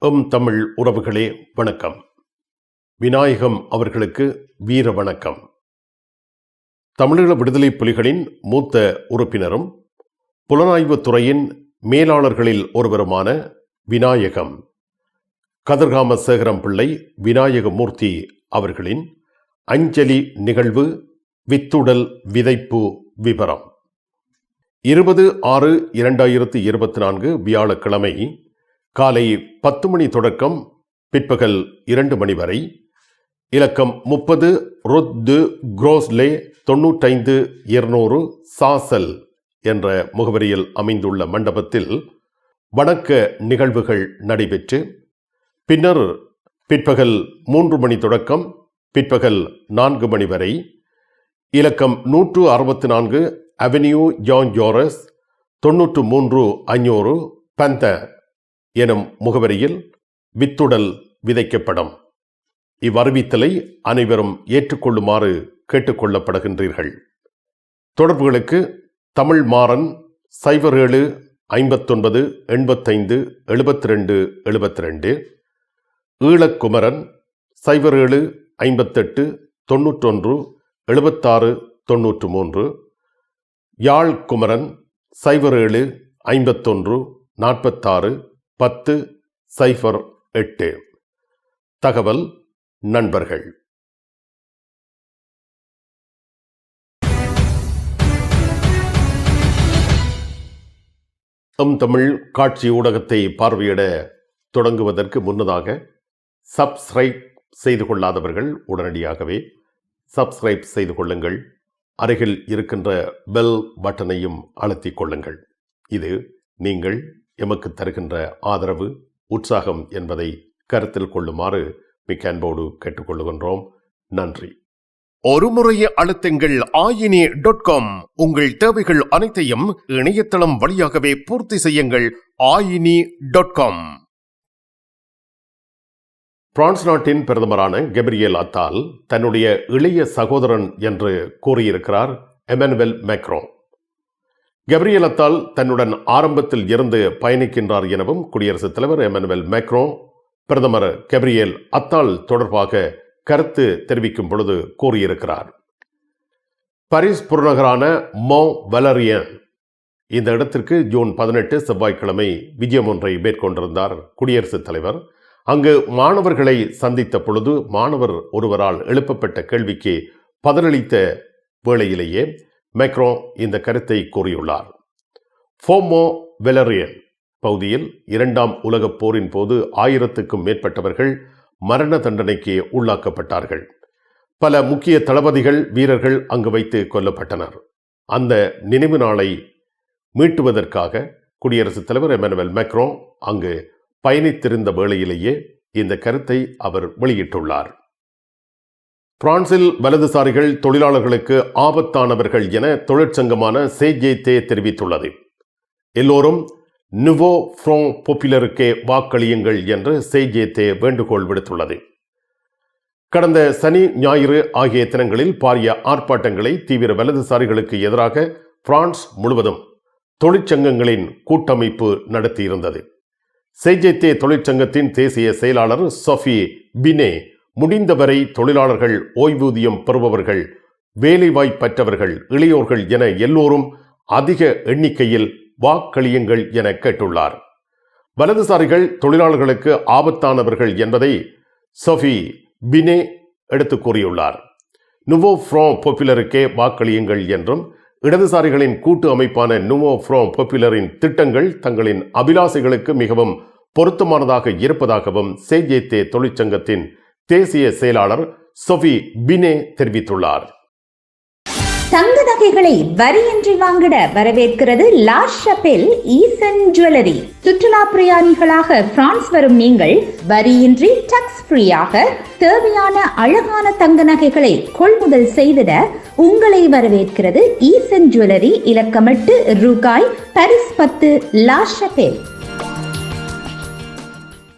M Tamil உறவுகளே வணக்கம். விநாயகம் அவர்களுக்கு வீர வணக்கம். தமிழீழ விடுதலை புலிகளின் மூத்த உறுப்பினரும் புலனாய்வுத் துறையின் மேலாளர்களில் ஒருவருமான விநாயகம் கதிர்காம சேகரம் பிள்ளை விநாயகமூர்த்தி அவர்களின் அஞ்சலி நிகழ்வு வித்துடல் விதைப்பு விவரம் இருபது ஆறு இரண்டாயிரத்தி இருபத்தி நான்கு வியாழக்கிழமை காலை பத்து மணி தொடக்கம் பிற்பகல் இரண்டு மணி வரை. இலக்கம் முப்பது ரொத்து குரோஸ்லே தொன்னூற்றைந்து இருநூறு சாசல் என்ற முகவரியில் அமைந்துள்ள மண்டபத்தில் வணக்க நிகழ்வுகள் நடைபெற்று பின்னர் பிற்பகல் மூன்று மணி தொடக்கம் பிற்பகல் நான்கு மணி வரை. இலக்கம் நூற்று அறுபத்தி நான்கு அவென்யூ ஜான் ஜோரஸ் தொன்னூற்று மூன்று அஞ்சூறு பந்த எனும் முகவரியில் வித்துடல் விதைக்கப்படும். இவ்வறிவித்தலை அனைவரும் ஏற்றுக்கொள்ளுமாறு கேட்டுக்கொள்ளப்படுகின்றீர்கள். தொடர்புகளுக்கு தமிழ் மாறன் சைபர் ஏழு ஐம்பத்தொன்பது எண்பத்தைந்து எழுபத்தி ரெண்டு எழுபத்தி ரெண்டு ஈழக்குமரன் சைபர் ஏழு ஐம்பத்தெட்டு தொன்னூற்றொன்று எழுபத்தாறு தொன்னூற்று மூன்று யாழ் குமரன் சைபர் ஏழு ஐம்பத்தொன்று நாற்பத்தாறு. பத்து சைஃபர் எட்டு. தகவல் நண்பர்கள். எம் தமிழ் காட்சி ஊடகத்தை பார்வையிட தொடங்குவதற்கு முன்னதாக சப்ஸ்கிரைப் செய்து கொள்ளாதவர்கள் உடனடியாகவே சப்ஸ்கிரைப் செய்து கொள்ளுங்கள். அருகில் இருக்கின்ற பெல் பட்டனையும் அழுத்திக் கொள்ளுங்கள். இது நீங்கள் எமக்கு தருகின்ற ஆதரவு உற்சாகம் என்பதை கருத்தில் கொள்ளுமாறு மிக்க அன்போடு கேட்டுக்கொள்ளுகின்றோம் நன்றி. ஒரு முறைய அழுத்துங்கள் ஆயினி டாட் காம். உங்கள் தேவைகள் அனைத்தையும் இணையதளம் வழியாகவே பூர்த்தி செய்யுங்கள் ஆயினி டாட் காம். பிரான்ஸ் நாட்டின் பிரதமரான கெப்ரியல் அத்தால் தன்னுடைய இளைய சகோதரன் என்று கூறியிருக்கிறார் எமனுவல் மேக்ரோ. கப்ரியலத்தால் தன்னுடன் ஆரம்பத்தில் இருந்து பயணிக்கின்றார் எனவும் குடியரசுத் தலைவர் எமனுவல் மேக்ரோ பிரதமர் கெப்ரியல் அத்தால் தொடர்பாக கருத்து தெரிவிக்கும் பொழுது கூறியிருக்கிறார். பரிஸ் புறநகரான மோ வலரியன் இந்த இடத்திற்கு ஜூன் பதினெட்டு செவ்வாய்க்கிழமை விஜயம் ஒன்றை மேற்கொண்டிருந்தார் குடியரசுத் தலைவர். அங்கு மாணவர்களை சந்தித்த பொழுது மாணவர் ஒருவரால் எழுப்பப்பட்ட கேள்விக்கு பதிலளித்த வேளையிலேயே மேக்ரோ இந்த கருத்தை கூறியுள்ளார். ஃபோமோ வெலரியன் பகுதியில் இரண்டாம் உலகப் போரின் போது ஆயிரத்துக்கும் மேற்பட்டவர்கள் மரண தண்டனைக்கு உள்ளாக்கப்பட்டார்கள். பல முக்கிய தளபதிகள் வீரர்கள் அங்கு வைத்து கொல்லப்பட்டனர். அந்த நினைவு நாளை மீட்டுவதற்காக குடியரசுத் தலைவர் எமனுவல் மேக்ரோ அங்கு பயணித்திருந்த வேளையிலேயே இந்த கருத்தை அவர் வெளியிட்டுள்ளார். பிரான்சில் வலதுசாரிகள் தொழிலாளர்களுக்கு ஆபத்தானவர்கள் என தொழிற்சங்கமான சேஜேதே தெரிவித்துள்ளது. எல்லோரும் நுவோ ஃப்ரோ பொப்புலருக்கே வாக்களியுங்கள் என்று சேஜேதே வேண்டுகோள் விடுத்துள்ளது. கடந்த சனி ஞாயிறு ஆகிய தினங்களில் பாரிய ஆர்ப்பாட்டங்களை தீவிர வலதுசாரிகளுக்கு எதிராக பிரான்ஸ் முழுவதும் தொழிற்சங்கங்களின் கூட்டமைப்பு நடத்தியிருந்தது. சேஜேத்தே தொழிற்சங்கத்தின் தேசிய செயலாளர் சஃபி பினே முடிந்தவரை தொழிலாளர்கள் ஓய்வூதியம் பெறுபவர்கள் வேலைவாய்ப்பற்றவர்கள் இளையோர்கள் என எல்லோரும் அதிக எண்ணிக்கையில் வாக்களியுங்கள் என கேட்டுள்ளார். வலதுசாரிகள் தொழிலாளர்களுக்கு ஆபத்தானவர்கள் என்பதை சஃபி பினே எடுத்து கூறியுள்ளார். நுவோ ஃப்ரோ பொப்புலருக்கே வாக்களியுங்கள் என்றும் இடதுசாரிகளின் கூட்டு அமைப்பான நுவோ ஃப்ரோ பொப்புலரின் திட்டங்கள் தங்களின் அபிலாசைகளுக்கு மிகவும் பொருத்தமானதாக இருப்பதாகவும் சேஜேத்தே தொழிற்சங்கத்தின் தேசிய செயலாளர் சொஃபி பினே தெரிவித்துள்ளார். தங்க நகைகளை வரியின்றி வாங்கிட வரவேற்கிறது லா ஷபெல் ஈசன் ஜுவல்லரி. சுற்றுலா பிரயாணிகளாக பிரான்ஸ் வரும் நீங்கள் வரியின்றி டக்ஸ் ஃப்ரீயாக தேவையான அழகான தங்க நகைகளை கொள்முதல் செய்திட உங்களை வரவேற்கிறது ஈசன் ஜுவல்லரி இலக்கமிட்டு ரூகாய் பரிஸ் பத்து லா ஷபெல்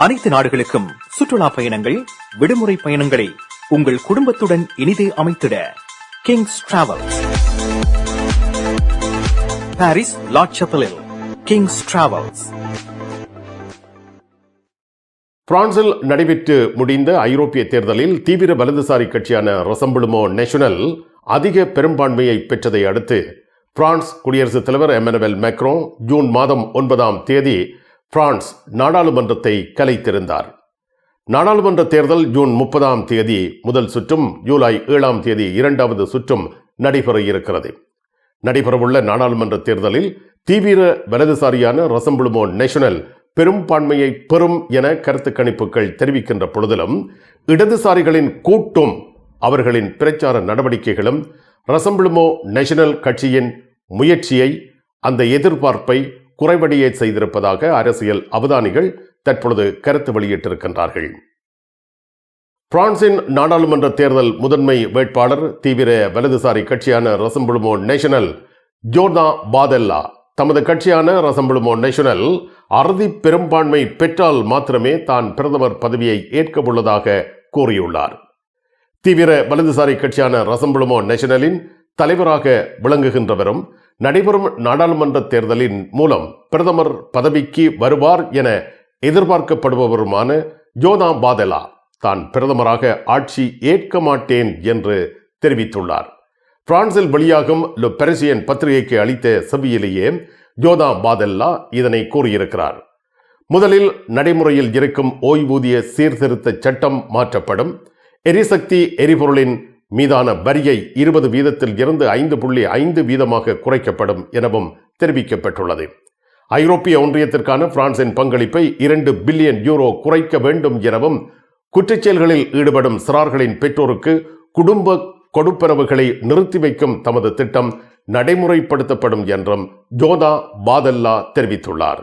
அனைத்து நாடுகளுக்கும் சுற்றுலா பயணங்கள் விடுமுறை பயணங்களை உங்கள் குடும்பத்துடன் இனிதே அமைத்திட கிங்ஸ் டிராவல்ஸ் பாரிஸ் லாட்சப்பலில் கிங்ஸ் டிராவல்ஸ் பிரான்சில் நடைபெற்று முடிந்த ஐரோப்பிய தேர்தலில் தீவிர வலதுசாரி கட்சியான ரசம்பிளுமோ நேஷனல் அதிக பெரும்பான்மையை பெற்றதை அடுத்து பிரான்ஸ் குடியரசுத் தலைவர் எமனுவல் மேக்ரோ ஜூன் மாதம் ஒன்பதாம் தேதி பிரான்ஸ் நாடாளுமன்றத்தை கலைத்திருந்தார். நாடாளுமன்ற தேர்தல் ஜூன் முப்பதாம் தேதி முதல் சுற்றும் ஜூலை ஏழாம் தேதி இரண்டாவது சுற்றும் நடைபெற இருக்கிறது. நடைபெறவுள்ள நாடாளுமன்ற தேர்தலில் தீவிர வலதுசாரியான ரசம்புளுமோ நேஷனல் பெரும்பான்மையை பெறும் என கருத்து கணிப்புகள் தெரிவிக்கின்ற பொழுதிலும் இடதுசாரிகளின் கூட்டும் அவர்களின் பிரச்சார நடவடிக்கைகளும் ரசம்பிளுமோ நேஷனல் கட்சியின் முயற்சியை அந்த எதிர்பார்ப்பை குறைவடைய செய்திருப்பதாக அரசியல் அவதானிகள் தற்பொழுது கருத்து வெளியிட்டிருக்கின்றார்கள். பிரான்சின் நாடாளுமன்ற தேர்தல் முதன்மை வேட்பாளர் தீவிர வலதுசாரி கட்சியான ரசம்புழுமோ நேஷனல் ஜோர்னா பாதெல்லா தமது கட்சியான ரசம்புழுமோ நேஷனல் அறுதி பெரும்பான்மை பெற்றால் மாத்திரமே தான் பிரதமர் பதவியை ஏற்க உள்ளதாக கூறியுள்ளார். தீவிர வலதுசாரி கட்சியான ரசம்புழுமோ நேஷனலின் தலைவராக விளங்குகின்றவரும் நடைபெறும் நாடாளுமன்ற தேர்தலின் மூலம் பிரதமர் பதவிக்கு வருவார் என எதிர்பார்க்கப்படுபவருமான ஜோதா பாதெலா தான் பிரதமராக ஆட்சி ஏற்க மாட்டேன் என்று தெரிவித்துள்ளார். பிரான்சில் வெளியாகும் லு பெரசியன் பத்திரிகைக்கு அளித்த செவியிலேயே ஜோதா பாதெல்லா இதனை கூறியிருக்கிறார். முதலில் நடைமுறையில் இருக்கும் ஓய்வூதிய சீர்திருத்த சட்டம் மாற்றப்படும். எரிசக்தி எரிபொருளின் மீதான வரியை இருபது வீதத்தில் இருந்து ஐந்து புள்ளி ஐந்து வீதமாக குறைக்கப்படும் எனவும் தெரிவிக்கப்பட்டுள்ளது. ஐரோப்பிய ஒன்றியத்திற்கான பிரான்சின் பங்களிப்பை இரண்டு பில்லியன் யூரோ குறைக்க வேண்டும் எனவும் குற்றச்செயல்களில் ஈடுபடும் சிறார்களின் பெற்றோருக்கு குடும்ப கொடுப்பனவுகளை நிறுத்தி வைக்கும் தமது திட்டம் நடைமுறைப்படுத்தப்படும் என்றும் ஜோதா பாதல்லா தெரிவித்துள்ளார்.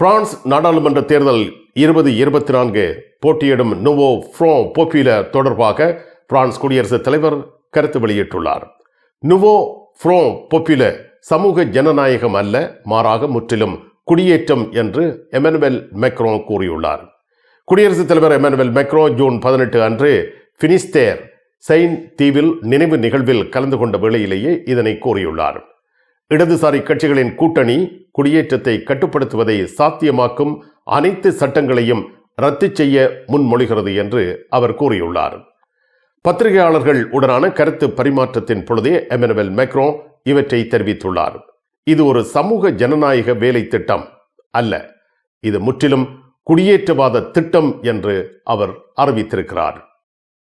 பிரான்ஸ் நாடாளுமன்ற தேர்தல் இருபது இருபத்தி நான்கு போட்டியிடும் நுவோ ஃப்ரோ போப்பியுலர் தொடர்பாக பிரான்ஸ் குடியரசுத் தலைவர் கருத்து வெளியிட்டுள்ளார். நுவோ ஃப்ரோ பொப்பியுலர் சமூக ஜனநாயகம் அல்ல மாறாக முற்றிலும் குடியேற்றம் என்று எமனுவல் மெக்ரோ கூறியுள்ளார். குடியரசுத் தலைவர் எமனுவல் மெக்ரோ ஜூன் பதினெட்டு அன்று பினிஸ்தேர் செயின் தீவில் நினைவு நிகழ்வில் கலந்து கொண்ட வேளையிலேயே இதனை கூறியுள்ளார். இடதுசாரி கட்சிகளின் கூட்டணி குடியேற்றத்தை கட்டுப்படுத்துவதை சாத்தியமாக்கும் அனைத்து சட்டங்களையும் ரத்து செய்ய முன்மொழிகிறது என்று அவர் கூறியுள்ளார். பத்திரிகையாளர்கள் உடனான கருத்து பரிமாற்றத்தின் பொழுதே எமனுவல் மெக்ரோ இவற்றை தெரிவித்துள்ளார். இது ஒரு சமூக ஜனநாயக வேலை திட்டம் அல்ல. இது முற்றிலும் குடியேற்றவாத திட்டம் என்று அவர் அறிவித்திருக்கிறார்.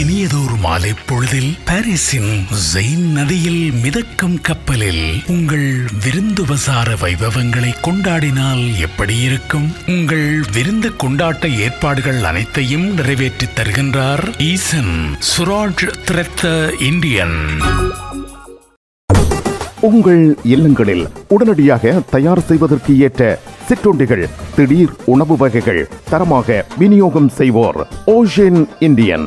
இனியதோர் மாலை பொழுதில் பாரிஸின் ஜெயின் நதியில் மிதக்கும் கப்பலில் உங்கள் விருந்துவசார வைபவங்களை கொண்டாடினால் எப்படி இருக்கும்? உங்கள் விருந்து கொண்டாட்ட ஏற்பாடுகள் அனைத்தையும் நிறைவேற்றித் தருகின்றார் ஈசன் சுராஜ் திரத்த இந்தியன். உங்கள் இல்லங்களில் உடனடியாக தயார் செய்வதற்கு ஏற்ற சிற்றுண்டிகள் திடீர் உணவு வகைகள் தரமாக விநியோகம் செய்வோர் ஓஷன் இந்தியன்